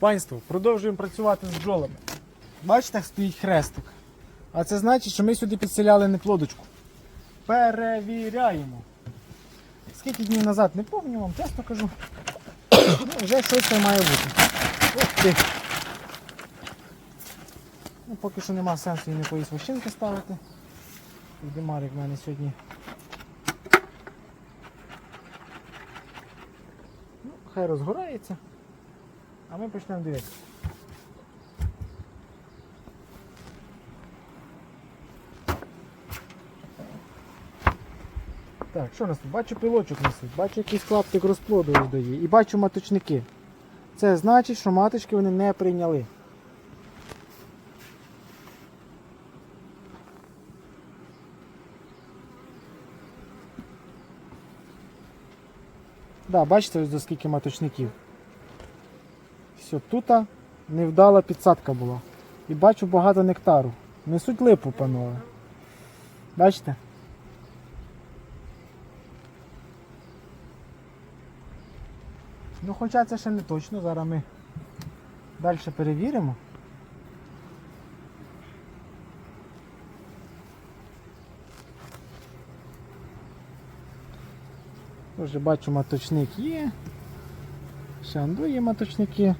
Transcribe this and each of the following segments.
Панство, продовжуємо працювати з бджолами. Бачите, стоїть хрестик. А це значить, що ми сюди підселяли неплодочку. Перевіряємо. Скільки днів назад не пам'ятаю, вам чесно кажу. Ну, вже щось це має бути. Ох ти. Ну, поки що нема сенсу і якоїсь вощинки ставити. Димарик в мене сьогодні. Ну, хай розгорається. А ми почнемо дивитися. Так, що у нас тут? Бачу пилочок несуть, бачу якийсь клаптик розплоду роздає і бачу маточники. Це значить, що маточки вони не прийняли. Да, бачите, ось до скільки маточників. Все, тут невдала підсадка була. І бачу багато нектару. Несуть липу, панове. Бачите? Ну, хоча це ще не точно, зараз ми далі перевіримо. Вже бачу, маточник є. Шанду є маточники.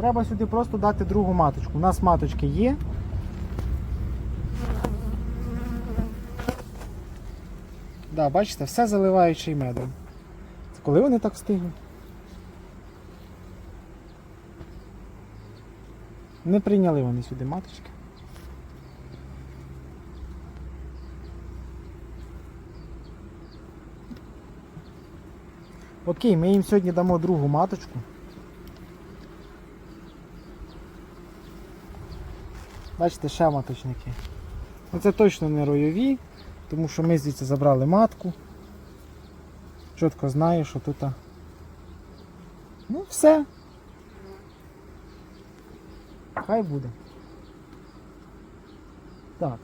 Треба сюди просто дати другу маточку. У нас маточки є. Да, бачите, все заливаючи медом. Це коли вони так встигли? Не прийняли вони сюди маточки. Окей, ми їм сьогодні дамо другу маточку. Бачите, ще маточники. Ну це точно не ройові, тому що ми звідси забрали матку. Чітко знаю, що тут. Ну, все. Хай буде. Так.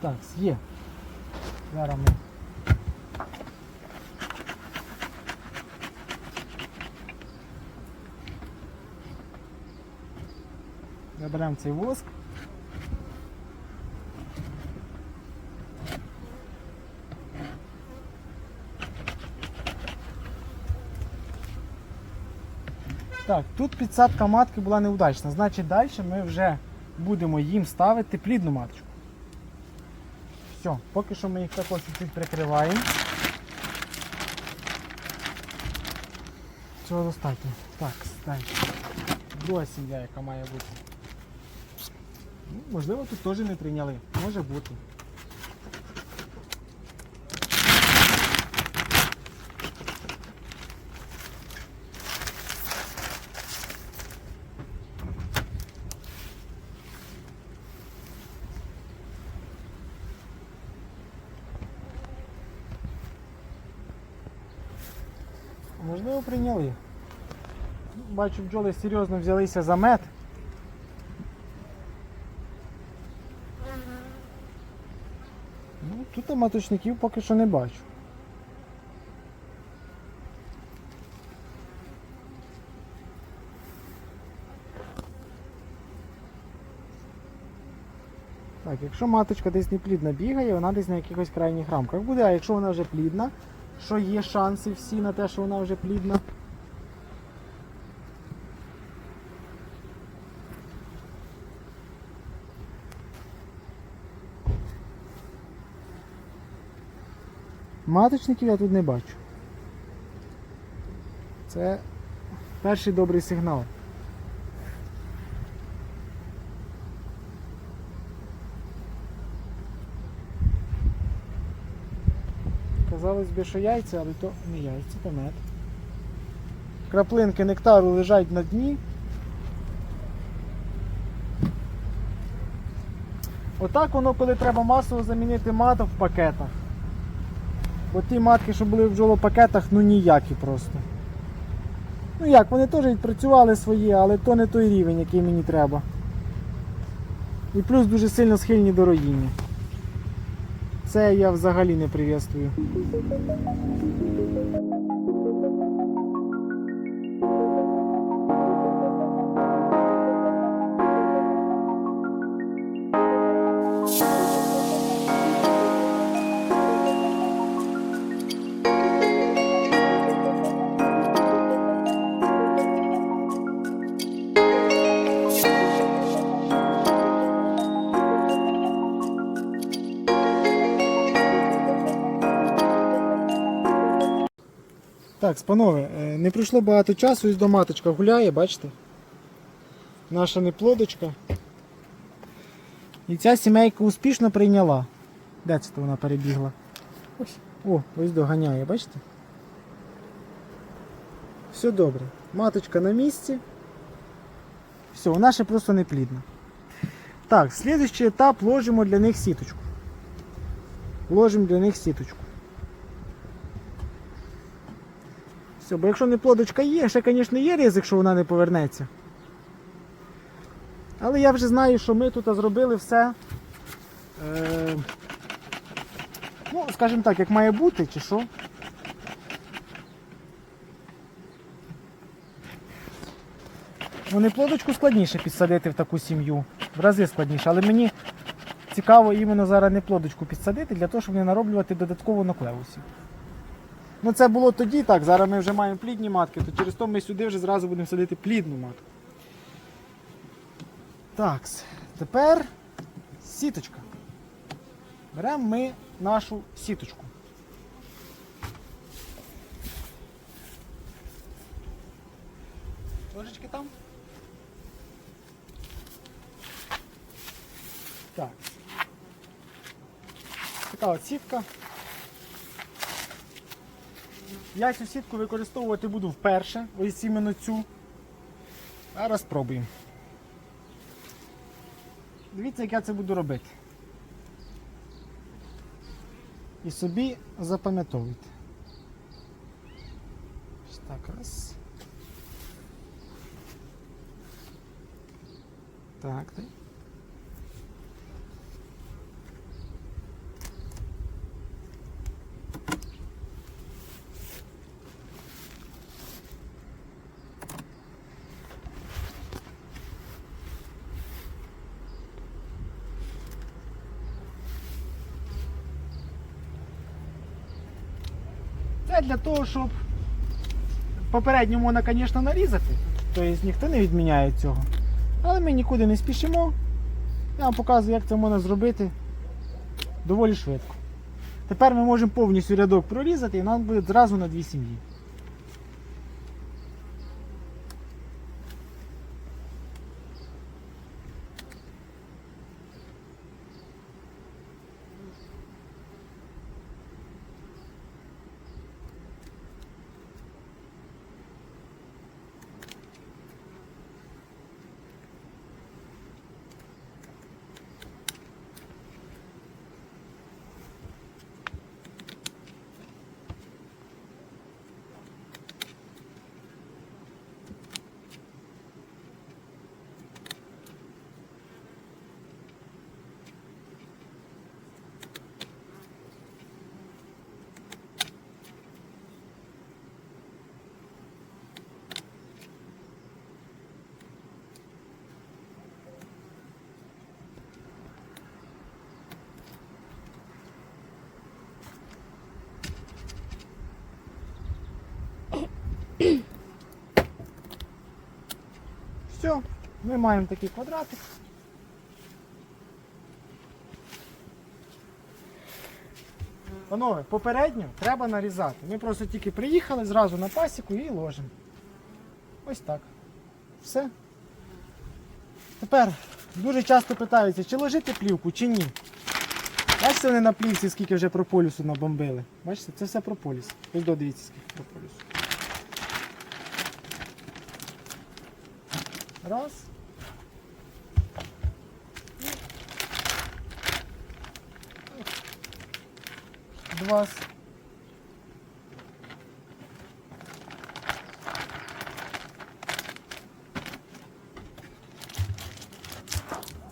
Так, є. Зараз ми. Заберемо цей воск. Так, тут підсадка матки була неудачна. Значить, далі ми вже будемо їм ставити плідну маточку. Все, поки що ми їх також чуть прикриваємо. Цього достатньо. Так, стань. Друга сім'я, яка має бути. Ну, можливо, тут теж не прийняли. Може бути. Можливо, прийняли. Бачу, бджоли серйозно взялися за мед. Ну, тут маточників поки що не бачу. Так, якщо маточка десь не плідна бігає, вона десь на якихось крайніх рамках буде, а якщо вона вже плідна, що є шанси всі на те, що вона вже плідна. Маточників я тут не бачу. Це перший добрий сигнал. Казалось би, що яйця, але то не яйця, то мед. Краплинки нектару лежать на дні. Отак воно, коли треба масово замінити мат в пакетах. Бо ті матки, що були в бджолопакетах, ну ніякі просто. Ну як, вони теж відпрацювали свої, але то не той рівень, який мені треба. І плюс дуже сильно схильні до роїння. Це я взагалі не привітствую. Так, панове, е, не пройшло багато часу, ось до маточка гуляє, бачите? Наша неплодочка. І ця сімейка успішно прийняла. Де це вона перебігла? Ось. О, ось доганяє, бачите? Все добре. Маточка на місці. Все, вона ще просто не плідна. Так, слідуючий етап ложимо для них сіточку. Ложимо для них сіточку. Все, бо якщо не плодочка є, ще, звісно, є ризик, що вона не повернеться. Але я вже знаю, що ми тут зробили все. Е, ну, скажімо так, як має бути, чи що. Вони плодочку складніше підсадити в таку сім'ю. В рази складніше. Але мені цікаво іменно зараз не плодочку підсадити, для того, щоб не нароблювати додатково нуклеусів. Ну це було тоді так, зараз ми вже маємо плідні матки, то через то ми сюди вже зразу будемо садити плідну матку. Так, тепер сіточка. Беремо ми нашу сіточку. Ложечки там? Так. Така от сітка. Я цю сітку використовувати буду вперше, ось іменно цю. Зараз спробуємо. Дивіться, як я це буду робити. І собі запам'ятовуйте. Ось так раз. Так, так. Для того, щоб попередньо можна, звісно, нарізати. Тобто ніхто не відміняє цього. Але ми нікуди не спішимо. Я вам показую, як це можна зробити доволі швидко. Тепер ми можемо повністю рядок прорізати і нам буде зразу на дві сім'ї. Все, ми маємо такий квадратик. Панове, попередньо треба нарізати. Ми просто тільки приїхали зразу на пасіку і ложимо. Ось так. Все. Тепер дуже часто питаються, чи ложити плівку, чи ні. Бачите, вони на плівці, скільки вже прополісу набомбили. Бачите, це все прополіс. Ось додивіться, скільки прополісу. Раз. Два.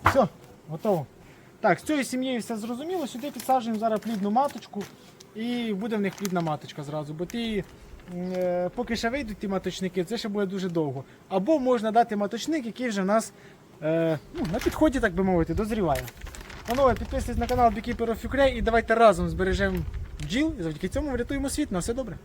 Все, готово. Так, з цією сім'єю все зрозуміло. Сюди підсаджуємо зараз плідну маточку і буде в них плідна маточка зразу. Бо ті, е, поки ще вийдуть ті маточники, це ще буде дуже довго. Або можна дати маточник, який вже в нас е, ну, на підході, так би мовити, дозріває. Панове, підписуйтесь на канал Beekeeper of Ukraine і давайте разом збережемо бджіл і завдяки цьому врятуємо світ. На все добре.